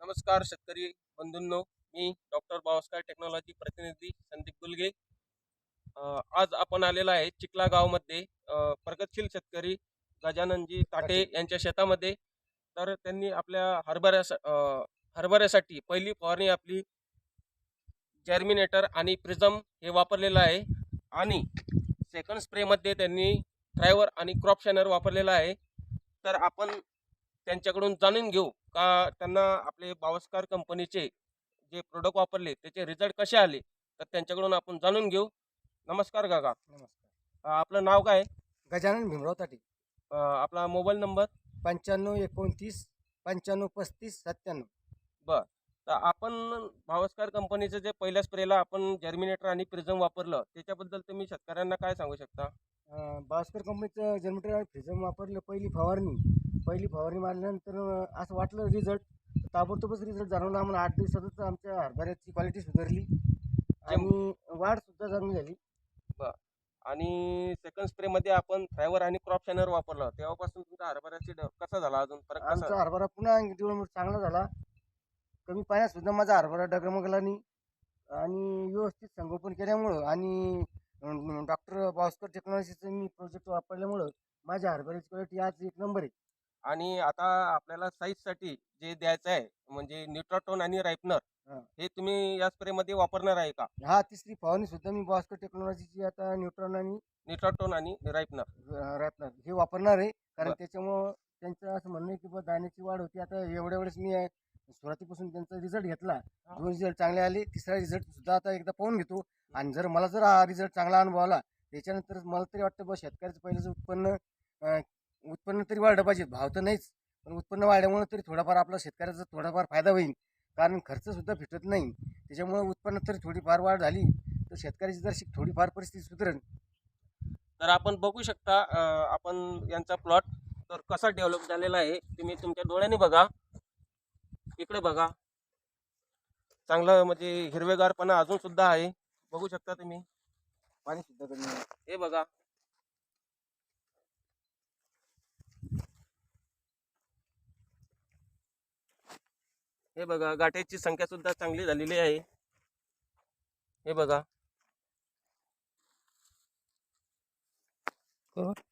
नमस्कार शेतकरी बंधूंनो मी डॉक्टर बावस्कर टेक्नॉलॉजी प्रतिनिधी संदीप गुलगे. आज आपण आलेला आहे चिखला गावमध्ये प्रगतशील शेतकरी गजाननजी ताटे यांच्या शेतामध्ये. तर त्यांनी आपल्या हरभऱ्या हरभऱ्यासाठी पहिली फवारणी आपली जर्मिनेटर आणि प्रिझम हे वापरलेलं आहे. आणि सेकंड स्प्रेमध्ये त्यांनी ड्रायव्हर आणि क्रॉप शॅनर वापरलेला आहे. तर आपण त्यांच्याकडून जाणून घेऊ. का त्यांना आपले बावस्कर कंपनीचे जे प्रोडक्ट वापरले त्याचे रिझल्ट कसे आले तर त्यांच्याकडून आपण जाणून घेऊ. नमस्कार काका. नमस्कार. आपलं नाव काय? गजानन भीमराव ताटे. अ, आपला मोबाईल नंबर? पंच्याण्णव एकोणतीस पंच्याण्णव पस्तीस सत्त्याण्णव. तर आपण भावस्कर कंपनीचं जे पहिल्या स्प्रेला आपण जर्मिनेटर आणि प्रिझम वापरलं त्याच्याबद्दल तुम्ही शेतकऱ्यांना काय सांगू शकता? भास्कर कंपनीचं जनरेटर आणि फ्रिजम वापरलं पहिली फवारणी. पहिली फवारणी मारल्यानंतर असं वाटलं रिझल्ट ताबडतोबच रिझल्ट जाणवला आम्हाला. आठ दिवसातच आमच्या हरभऱ्याची क्वालिटी सुधारली. आणि वाढ सुद्धा चांगली झाली. आणि सेकंड स्प्रेमध्ये आपण ड्रायव्हर आणि क्रॉप शॅनर वापरलं. तेव्हापासून तुमचा हरभऱ्याची ड- कसा झाला अजून? फरक आमचा हरभरा पुन्हा चांगला झाला. कमी पाण्यात सुद्धा माझा हरभरा डगमगला नाही. आणि व्यवस्थित संगोपन केल्यामुळं आणि डॉक्टर भास्कर टेक्नॉलॉजीचं मी प्रोजेक्ट वापरल्यामुळं माझ्या हरभऱ्याची क्वालिटी आज एक नंबर आहे. आणि आता आपल्याला साईजसाठी जे द्यायचं आहे म्हणजे न्यूट्राटोन आणि राईपनर हा. तुम्ही या स्प्रेमध्ये वापरणार आहे का? हा तिसरी फवारणी सुद्धा मी भास्कर टेक्नॉलॉजीची आता न्यूट्रॉन आणि न्यूट्राटोन आणि राईपनर रॅपनर हे वापरणार आहे. कारण. त्याच्यामुळं त्यांचं असं म्हणणं आहे की दाण्याची वाढ होती. आता एवढ्या वेळेस मी सुरुवातीपासून त्यांचा रिझल्ट घेतला. दोन रिझल्ट चांगले आले. तिसरा रिझल्ट सुद्धा आता एकदा पाहून घेतो. आणि जर मला जर हा रिझल्ट चांगला अनुभव आला त्याच्यानंतर मला तरी वाटतं बा शेतकऱ्याचं पहिलं उत्पन्न उत्पन्न तरी वाढलं पाहिजे. भाव तर नाहीच. पण उत्पन्न वाढल्यामुळे तरी थोडाफार आपला शेतकऱ्याचा थोडाफार फायदा होईल. कारण खर्च सुद्धा फिटत नाही. त्याच्यामुळे उत्पन्नात तरी थोडीफार वाढ झाली. तर शेतकऱ्याची जर थोडीफार परिस्थिती सुधारेल. तर आपण बघू शकता आपण यांचा प्लॉट तर कसा डेव्हलप झालेला आहे तुम्ही तुमच्या डोळ्याने बघा. इकडे बघा. चांगलं म्हणजे हिरवेगारपणा अजून सुद्धा आहे. बघू शकता तुम्ही. पाणी सुद्धा कमी आहे. हे बघा. हे बघा गाठ्याची संख्या सुद्धा चांगली झालेली आहे. हे बघा. बरोबर